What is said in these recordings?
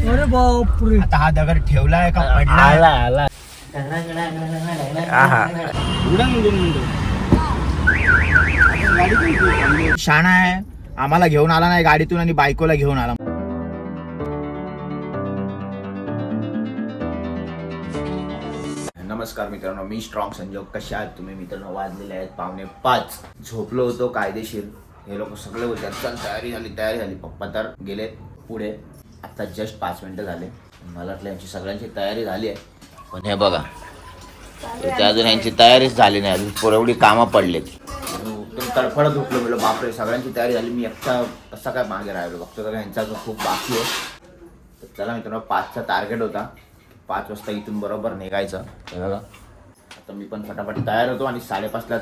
अरे बापरे. आता हा दगड ठेवलाय का आला पडला? आला आहा. शाणा आहे. आम्हाला घेऊन आला नाही गाडीतून आणि बायकोला घेऊन आला. नमस्कार मित्रांनो मी स्ट्रॉंग संजोग. कशा आहात तुम्ही? मित्रांनो वाजलेले आहेत पावणे पाच. झोपलो होतो कायदेशीर. हे लोक सगळे होते. चल तयारी झाली तयारी झाली. पप्पा तर गेले पुढे. आता जस्ट पाच मिनिटं झाले. मला वाटलं यांची सगळ्यांची तयारी झाली आहे. पण हे बघा. इथे अजून यांची तयारीच झाली नाही. अजून एवढी कामं पडलेत. एकदम तडफडत उठलो म्हणलं बापरे सगळ्यांची तयारी झाली. मी एकटा कसा काय मागे राहिलो. बघतो का यांचा अजून खूप बाकी आहे. तर चला मित्रांनो पाचचा टार्गेट होता. पाच वाजता इथून बरोबर निघायचं. हे बघा. आता मी पण फटाफट तयार होतो आणि साडेपाचला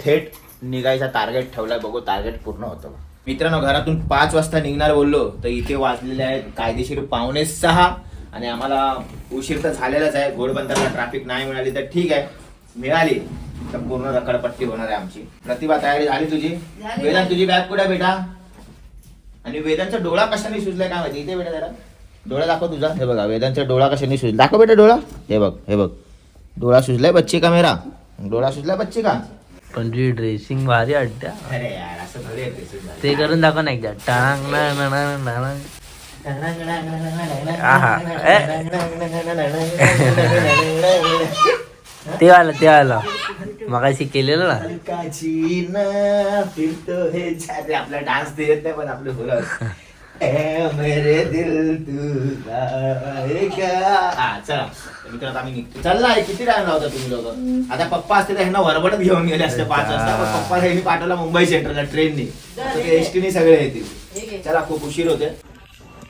थेट निघायचा टार्गेट ठेवलाय. बघू टार्गेट पूर्ण होतं मित्रांनो घरातून पाच वाजता निघणार बोललो तर इथे वाजलेले आहेत कायदेशीर पावणे सहा. आणि आम्हाला उशीर तर झालेलाच आहे घोडबंदरला ट्रॅफिक नाही मिळाली तर ठीक आहे. मिळाली तर पूर्ण रखडपट्टी होणार आहे आमची. प्रतिभा तयारी झाली तुझी? वेदांत तुझी बॅग कुठे बेटा? आणि वेदांचा डोळा कशाने सुजलाय? काय माहिती? इथे बेटा जरा. डोळा दाखव तुझा. हे बघा वेदांचा डोळा कशाने सुजला? दाखव बेटा डोळा. हे बग हे बघ. डोळा सुजलाय बच्चे का मेरा? डोळा सुजलाय बच्चे का? पण तुझी ड्रेसिंग भारी हा. अरे यार ते करून दाखव ना एकदा टांग ना ना ना ना ना. ते आलं ते आलं मगाशी केलेलं ना ना फिरतो हे आपला डान्स देत नाही पण आपलं बोला मेरे दिल तू. हा, चला. तर मित्रांनो आम्ही निघतो. चल ना किती टाइम लावता तुम्ही लोक आता पप्पा असते तर ह्यांना वरबडत घेऊन गेले असते पाच वाजता. पण पप्पा ह्यांनी पाठवला मुंबई सेंट्रलला ट्रेननी एस टीने सगळे येतील. चला खूप उशीर होते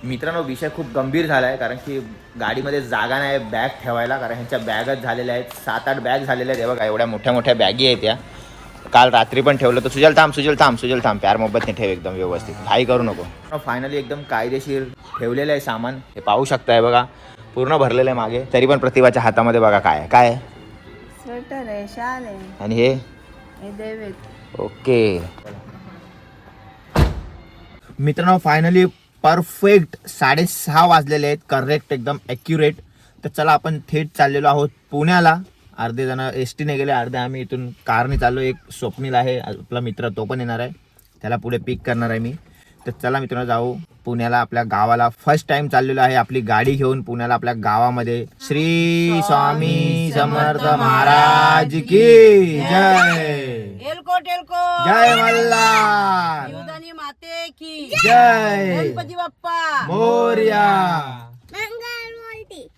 मित्रांनो विषय खूप गंभीर झाला आहे कारण की गाडीमध्ये जागा नाही बॅग ठेवायला कारण ह्यांच्या बॅगच झालेल्या आहेत. सात आठ बॅग झालेल्या आहेत. हे बघा एवढ्या मोठ्या मोठ्या बॅगी आहेत या. काल रात्री पण ठेवलं तर सुजल थांब सुजल थांब सुजल थांब. प्यार मोहब्बतने ठेव एकदम व्यवस्थित. घाई करू नको. फायनली एकदम कायदेशीर ठेवलेलं आहे सामान. हे पाहू शकताय बघा. पूर्ण भरलेलं आहे मागे. तरी पण प्रतिभाच्या हातामध्ये बघा काय आहे. काय आहे? स्वेटर आहे शाल आहे. आणि हे? हे ओके. मित्रांनो फायनली परफेक्ट साडेसहा वाजलेले आहेत. करेक्ट एकदम ॲक्युरेट तर चला आपण थेट चाललेलो आहोत पुण्याला. अर्धे जण एस टीने गेले अर्धे आम्ही इथून कारने चाललो. एक स्वप्नील आहे आपला मित्र तो पण येणार आहे. त्याला पुढे पिक करणार आहे मी. तर चला मित्रांनो जाऊ. पुण्याला आपल्या गावाला फर्स्ट टाइम चाललेलो आहे. आपली गाडी घेऊन पुण्याला आपल्या गावामध्ये. श्री स्वामी समर्थ महाराज की जय. एलकोट एलकोट. जय मल्हार. जीवदानी माते की. जय. गणपती बाप्पा. मोर्या.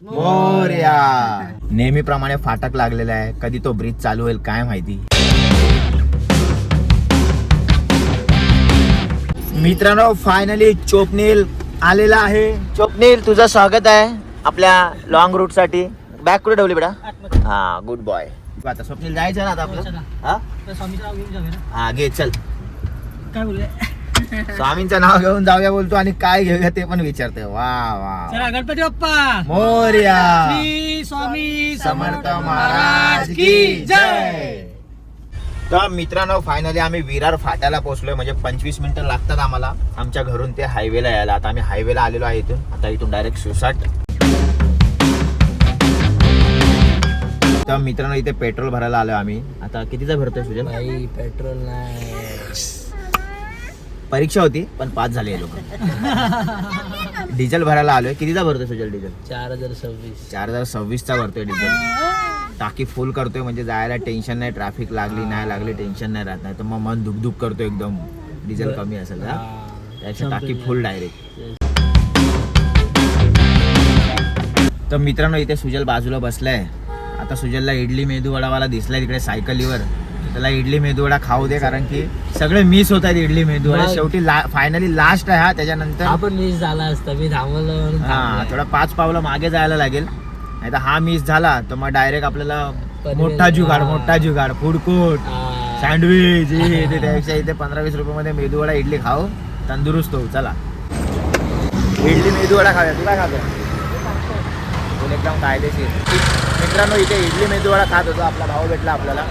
मोर्या. नेहमीप्रमाणे फाटक लागलेला आहे. कधी तो ब्रिज चालू होईल काय माहिती? मित्रांनो फायनली चोपनील आलेला आहे. चोपनील तुझं स्वागत आहे आपल्या लॉंग रूटसाठी. बॅग कुठे ठेवली बेटा? हा गुड बॉय आता स्वप्नील जायचं ना आता आपलं? हा? हा घे चल. काय बोलूया स्वामींचं नाव घेऊन जाऊया बोलतो आणि काय घेऊया ते पण विचारतोय वा वा चला गणपती बाप्पा. मोर्या. श्री स्वामी समर्थ महाराज की जय. तर मित्रांनो फायनली आम्ही विरार फाट्याला पोहोचलोय. म्हणजे पंचवीस मिनिटं लागतात आम्हाला. आमच्या घरून ते हायवेला यायला. आता आम्ही हायवेला आलेलो आहे इथून. आता इथून डायरेक्ट सुसाट. तर मित्रांनो इथे पेट्रोल भरायला आलो आम्ही. आता कितीचा भरतोय बाई पेट्रोल नाही. परीक्षा होती पण पास झाले लोक. डिझेल भरायला आलोय. कितीचा भरतोय सुजल डिझेल? चार हजार सव्वीस. चार हजार सव्वीसचा भरतोय डिझेल. टाकी फुल करतोय म्हणजे जायला टेन्शन नाही ट्रॅफिक लागली नाही लागली टेन्शन नाही राहत नाही तर मग मन दुख करतो एकदम. डिझेल कमी असेल का त्याची टाकी फुल डायरेक्ट तर मित्रांनो इथे सुजल बाजूला बसलाय. आता सुजलला इडली मेदू वडावाला दिसलाय तिकडे सायकलीवर. त्याला इडली मेदू वडा खाऊ दे कारण की सगळे मिस होत आहेत इडली मेदू वडा मग- शेवटी फायनली लास्ट आहे हा त्याच्यानंतर हा पण मिस झाला असता मी थांबवलं हा. थोडा पाच पावलं मागे जायला लागेल नाही तर हा मिस झाला तर मग डायरेक्ट आपल्याला मोठा जुगाड. मोठा जुगाड फूड कोर्ट. सँडविच त्यापेक्षा इथे पंधरा वीस रुपये मध्ये मेदूवडा इडली खाऊ तंदुरुस्त होऊ चला इडली मेदूवडा खाऊया तू काय खातो एकदम कायदेशीर मित्रांनो इथे इडली मेदूवडा खात होतो आपला भाऊ भेटला आपल्याला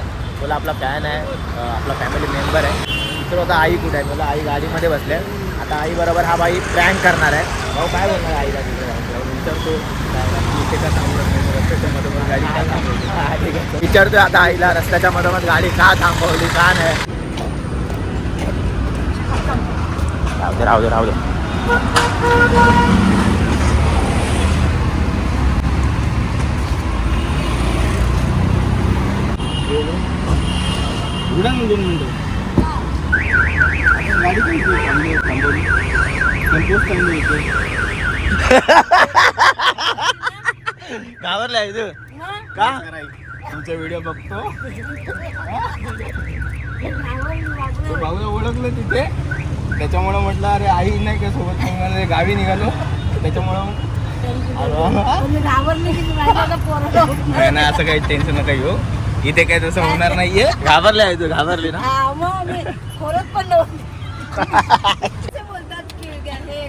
बोला आपला फॅन आहे. आपला फॅमिली मेंबर आहे. तर होता आई कुठे आहे? बोला आई गाडीमध्ये बसले आता आई बरोबर हा बाई प्रँक करणार आहे. भाऊ काय बोलणार आईला विचारतो. बघतो इथे का रस्त्याच्या मधोमध गाडी का थांबवली? विचारतो आता आईला रस्त्याच्या मधोमध गाडी का थांबवली का नाही? राहू दे राहू दे राहू दे. उडा मग दोन मिनिटं गाडी पण थांबवली थांबवली टेम्पोच थांबली होती घाबरलाय तू का तुमचा व्हिडिओ बघतो तो भाऊला ओळखलं तिथे त्याच्यामुळं म्हटलं अरे आई नाही का सोबत गावी निघालो त्याच्यामुळं आलो. नाही नाही असं काही टेन्शन नका घेऊ इथे काही तसं होणार नाहीये. घाबरलाय तू घाबरली ना. खरंच पण नव्हती. बोलतात की हे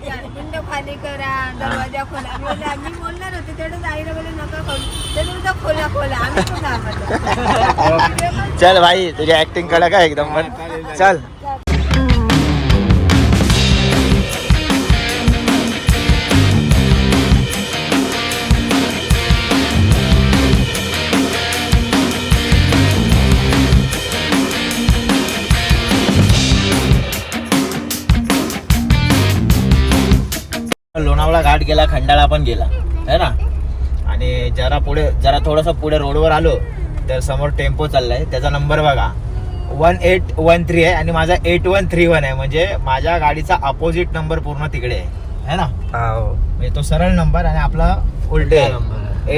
काय, window खाली करा दरवाजा खोला. मी बोलले, आम्ही बोलणार होते तेवढंच आईला बोलले नका खोलू. ते तुमचा खोला खोला. आम्ही पण घाबरलो. चल भाई तुझी ऍक्टिंग कडक आहे एकदम पण चल. गेला खंडाळा पण गेला. है ना? आणि जरा पुढे जरा थोडस पुढे रोडवर आलो तर समोर टेम्पो चाललाय. त्याचा नंबर बघा. वन एट वन थ्री आहे आणि माझा एट वन थ्री वन आहे. म्हणजे माझ्या गाडीचा अपोजिट नंबर पूर्ण तिकडे आहे. है ना? म्हणजे तो सरळ नंबर आणि आपला उलटे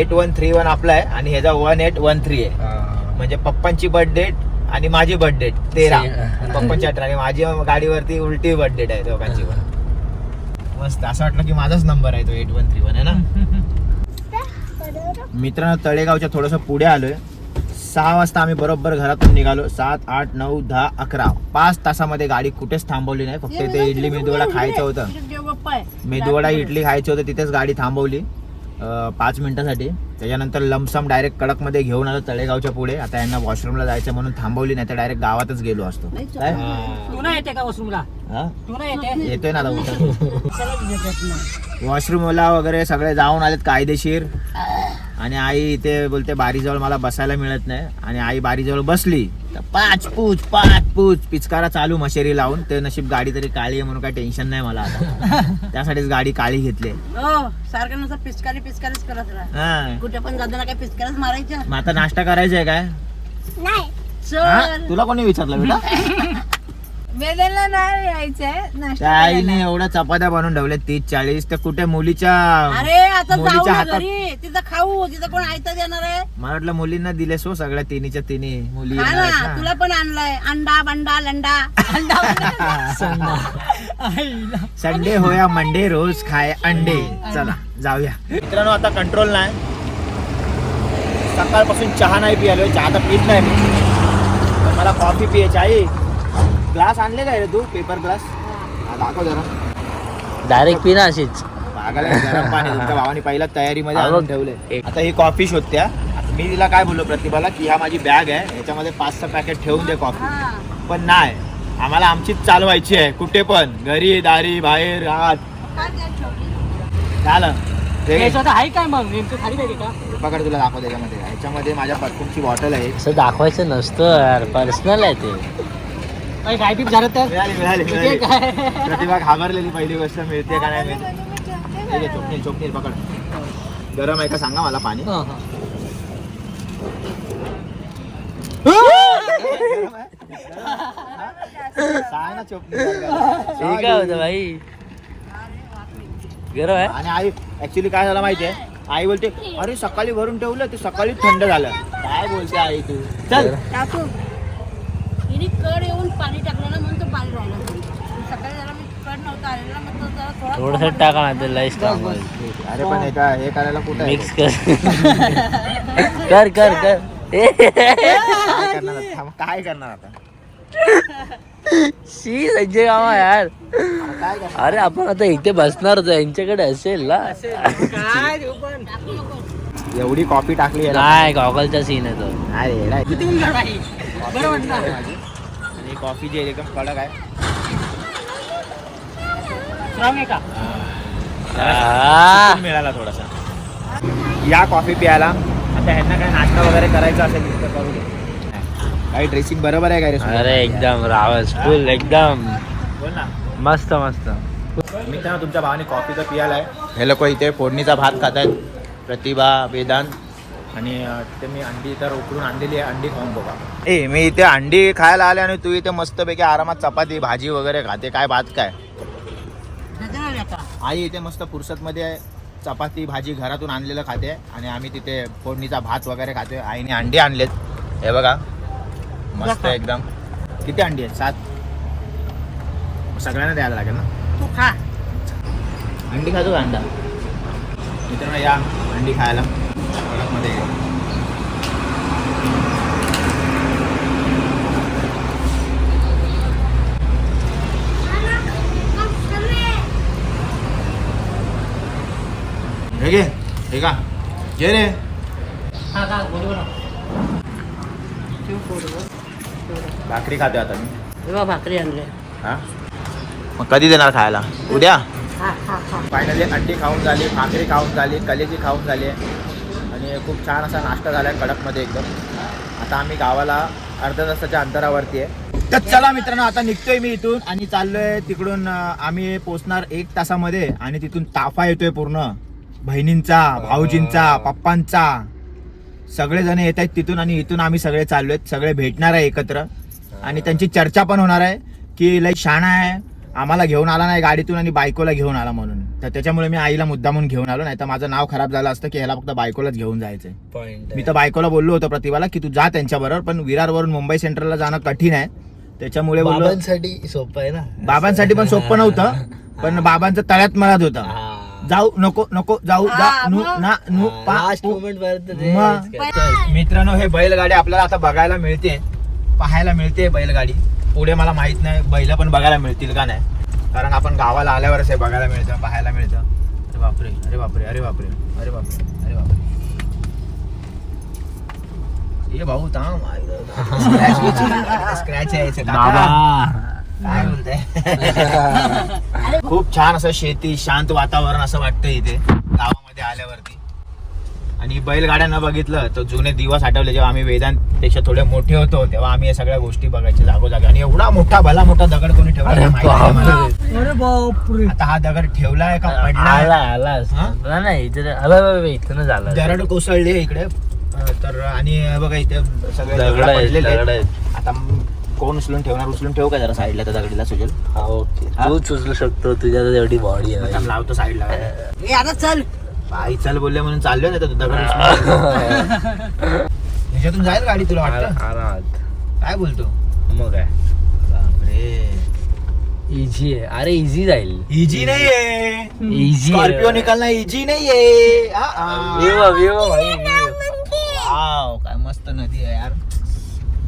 एट वन थ्री वन आपला आहे आणि ह्याचा वन एट वन थ्री आहे. म्हणजे पप्पांची बर्थ डेट आणि माझी बर्थ डेट तेरा. पप्पांची अठरा आणि माझी गाडीवरती उलटी बर्थ डेट आहे दोघांची पण. मस्त. असं वाटलं की माझाच नंबर आहे तो एट वन थ्री वन आहे ना? मित्रांनो तळेगावच्या थोडस पुढे आलोय. सहा वाजता आम्ही बरोबर घरातून निघालो. सात आठ नऊ दहा अकरा. पाच तासामध्ये गाडी कुठेच थांबवली नाही. फक्त ते इडली मेदूवडा खायचं होतं. मेदूवडा इडली खायची होती तिथेच गाडी थांबवली. पाच मिनिटासाठी. त्याच्यानंतर लमसम डायरेक्ट कडकमध्ये घेऊन आलो तळेगावच्या पुढे. आता यांना वॉशरूमला जायचं म्हणून थांबवली नाही तर डायरेक्ट गावातच गेलो असतो. नाही, काय? तू नाही येते का वॉशरूमला हा? तू नाही येते? येतोय ना आता उठून. वॉशरूमला वगैरे सगळे जाऊन आलेत कायदेशीर. आणि आई इथे बोलते बारीजवळ मला बसायला मिळत नाही. आणि आई बारीजवळ बसली. तर पाच पूच पाच पूच पिचकारा चालू मशेरी लावून ते नशीब गाडी तरी काळी आहे म्हणून काही टेन्शन नाही मला आता. त्यासाठीच गाडी काळी घेतली. हो सारखं नुसतं पिचकारी पिचकारीच करत राहा. हा. कुठे पण जाताना काय पिचकारीच मारायच्या? मग आता नाश्ता करायचा आहे काय? नाही. हा? चल तुला कोणी विचारलं बेटा? वेदेला नाही यायचंय नाश्ता. एवढ्या चपात्या बनवून ठेवल्या तीस चाळीस. तर कुठे मुलीच्या अरे आता जाऊ मुलीच्या ना हातात घरी. तिथं खाऊ तिथं कोण आयता देणार आहे? मला वाटलं मुलींना दिलेस हो सगळ्या तिन्हीच्या तिन्ही मुली हा येणार आहेत ना ना. तुला पण आणलाय. अंडा बंडा लंडा. संडे. होया मंडे रोज खाय अंडे. चला जाऊया. मित्रांनो आता कंट्रोल नाही. सकाळपासून चहा नाही पियालोय चहा तर पीत नाही मी. मला कॉफी पियायची आई ग्लास आणले काय रे तू? Paper glass? हा, दाखव जरा. डायरेक्ट पिना अशीच. पागाला गरम पाणी. तुमच्या भावाने पहिला तयारीमध्ये आणून. ठेवले. आता ही कॉफी शोधत्या. मी तिला काय बोललो प्रतिभाला की हा माझी बॅग आहे. याच्यामध्ये पाच सहा पॅकेट ठेवून दे कॉफी पण नाही. आम्हाला आमचीच चालवायची आहे. कुठे पण. घरी दारी बाहेर आत. झालं. ते याचं आता आहे काय मग? नेमकं खाली पाहिजे का? पकड तुला दाखव त्याच्यामध्ये. ह्याच्यामध्ये माझ्या परफ्यूमची बॉटल आहे. असं दाखवायचं नसतं यार. पर्सनल आहे ते. काही काय बीप झालं तर मिळाली मिळाली इथे मिळाली. काय? प्रतिभा घाबरलेली पहिली गोष्ट मिळते का नाही मिळते? ठीक आहे चोपनील चोपनील पकड. गरम आहे का सांगा मला पाणी? हा, हा. सांग ना हे काय होतं भाई? गरम आहे? आणि आई ऍक्च्युली काय झालं माहितीये? आई बोलते अरे सकाळी भरून ठेवलं ते सकाळी थंड झालं. काय बोलते आई तू? चल. टाकू हिने कड येऊन पाणी टाकलं ना म्हणून तो पाणी राहिला. सकाळी जरा मी कड नव्हता आलेला मग तो जरा थोडा थोडस टाका ना स्ट्रॉंग होईल. अरे पण हे काय हे करायला कुठे आहे? मिक्स कर. कर कर कर. ए, काय करणार आता? थांब, काय करणार आता? शी संजय मामा यार. आता काय करणार? अरे आपण आता इथे बसणार होतो यांच्याकडे असेल ना? काय देऊ पण? एवढी कॉफी टाकली. नाही गॉगलचा सीन आहे तो. येडा आहे. बाई बरं वाटलं. कॉफी जी आहे एकदम कडक आहे. स्ट्रॉंग आहे का? सुकून मिळाला थोडासा. या कॉफी प्यायला. आता ह्यांना काय नाश्ता वगैरे करायचा असेल तर करू दे. काही ड्रेसिंग बरोबर आहे काय रे सुनील? अरे एकदम रावस फुल एकदम. बोल ना. मस्त मस्त. मित्रांनो तुमच्या भावाने कॉफी तर पियाला आहे हे लोक इथे फोडणीचा भात खात आहेत प्रतिभा वेदांत आणि तिथे मी अंडी तर उकडून आणलेली आहे अंडी खाऊन बघा. ए मी इथे अंडी खायला आले आणि तू इथे मस्तपैकी आरामात चपाती भाजी वगैरे खाते. काय भात काय? आई इथे मस्त फुरसतमध्ये चपाती भाजी घरातून आणलेलं खाते आणि आम्ही तिथे फोडणीचा भात वगैरे खाते. आईने अंडी आणलेत. हे बघा. मस्त एकदम. किती अंडी आहेत? सात? सगळ्यांना द्यायला लागेल ना? तू खा. अंडी खातो का अंडा. मित्रांनो या अंडी खायला. मध्ये. हे घे हे का? घे रे. भाकरी खाते आता मी. भाकरी आणले. हा? मग कधी देणार खायला? उद्या? फायनली अंडी खाऊन झाली भाकरी खाऊन झाली कलेजी खाऊन झाली. खूप छान असा नाश्ता झाला आहे कडकमध्ये एकदम. आता आम्ही गावाला अर्ध्या तासाच्या अंतरावरती आहे. तर चला मित्रांनो आता निघतोय मी इथून आणि चाललोय तिकडून आम्ही पोचणार एक तासामध्ये आणि तिथून ताफा येतोय पूर्ण. बहिणींचा भाऊजींचा पप्पांचा. सगळेजण येत आहेत तिथून आणि इथून आम्ही सगळे चाललोय. सगळे भेटणार आहे एकत्र. आणि त्यांची चर्चा पण होणार आहे की लई शाणा आहे. आम्हाला घेऊन आला नाही गाडीतून आणि बायकोला घेऊन आला म्हणून. तर त्याच्यामुळे मी आईला मुद्दामून घेऊन आलो नाही तर माझं नाव खराब झालं असतं की ह्याला फक्त बायकोलाच घेऊन जायचंय. मी तर बायकोला बोललो होतो प्रतिभाला की तू जा त्यांच्याबरोबर पण विरारवरून मुंबई सेंट्रलला जाणं कठीण आहे. त्याच्यामुळे बोललो बाबांसाठी सोपं आहे ना. बाबांसाठी पण सोपं नव्हतं पण बाबांचं तळ्यात मळत होतं. जाऊ नको नको जाऊ जा हा, नु? ना नु. मित्रांनो हे बैलगाडी आपल्याला आता बघायला मिळते पाहायला मिळते बैलगाडी. पुढे मला माहीत नाही बैल पण बघायला मिळतील का नाही. कारण आपण गावाला आल्यावरच हे बघायला मिळतं पाहायला मिळतं. अरे बापरे अरे बापरे अरे बापरे अरे बापरे अरे बापरे. ये भाऊ थांब. स्क्रॅच यायचं काय बोलताय? खूप छान असं शेती शांत वातावरण असं वाटतं इथे गावामध्ये आल्यावरती. आणि बैलगाड्या न बघितलं तर जुने दिवस आठवले. जेव्हा आम्ही वेदांत पेक्षा थोडे मोठे होतो तेव्हा आम्ही या सगळ्या गोष्टी बघायच्या जागोजागी. आणि एवढा मोठा भला मोठा दगड कोणी ठेवला अरे नाही माहिती नाही मला. अरे बापरे. आता हा दगड ठेवलाय का? आला पडला आला हा? ना नाही इथे आला इथं झाला. दरड कोसळली इकडे. अं, तर आणि बघा इथे सगळे दगड दगड आहेत पडलेले दगड आहेत. आहेत आता म- कोण उचलून ठेवणार? उचलून ठेवू का जरा साईडला त्या दगडीला सुजल? हा ओके. हा? तूच उचलू शकतो तुझ्या एवढी बॉडी आहे. लावतो साईडला. ए आता चल. आई चल बोलले म्हणून चाललोय ना तर दगड. ह्याच्यातून जाईल गाडी तुला वाटतं? आरामात काय बोलतो? मग काय? इझी आहे. अरे इझी जाईल. इजी नाहीये. इझी स्कॉर्पिओ निकालना इजी नाहीये. आ, आ. विवो विवो भाई विवो. वाव, काय मस्त नदी आहे यार.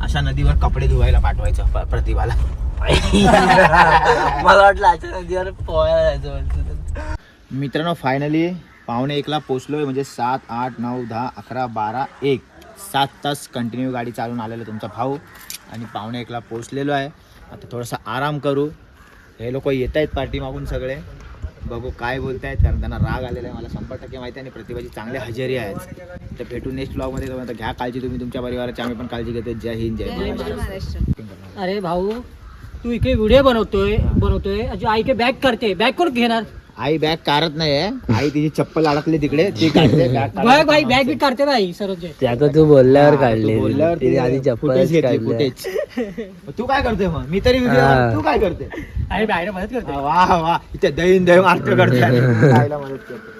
अशा नदीवर कपडे धुवायला पाठवायचं प्रतिभाला. मला वाटलं अचानक नदीवर पोहायला जायचं मित्रांनो फायनली पावणे एकला पोचलोय म्हणजे सात आठ नऊ दहा अकरा बारा एक. सात तास कंटिन्यू गाडी चालून आलेलं तुमचा भाऊ आणि पावणे एकला पोचलेलो आहे. आता थोडासा आराम करू. हे लोक येत आहेत पार्टी मागून सगळे. बघू काय बोलतायत कारण त्यांना राग आलेला आहे. मला शंभर टक्के माहिती आहे आणि प्रतिभाची चांगली हजेरी आहे तर भेटू नेक्स्ट ब्लॉगमध्ये तोपर्यंत घ्या काळजी तुम्ही तुमच्या परिवाराची. आम्ही पण काळजी घेतो जय हिंद जय महाराष्ट्र. अरे भाऊ तू इकडे व्हिडिओ बनवतोय बनवतोय. अजून आई के बॅग करते. बॅग कोण घेणार? आई बॅग कारत नाही आई तिची चप्पल अडकली तिकडे. ती काढते भाई बॅग बी करते बाई सर्वच ते आता तू बोलल्यावर काढले. बोलल्यावर तिने आधी चप्पल फुटेज घेतली काढले. फुटेज तू काय करते मग? मी तरी व्हिडिओ हा. तू काय करते अरे बाहेर मदत करते. वा वा. इथे दहीन दही मार्क करते आईला मदत करते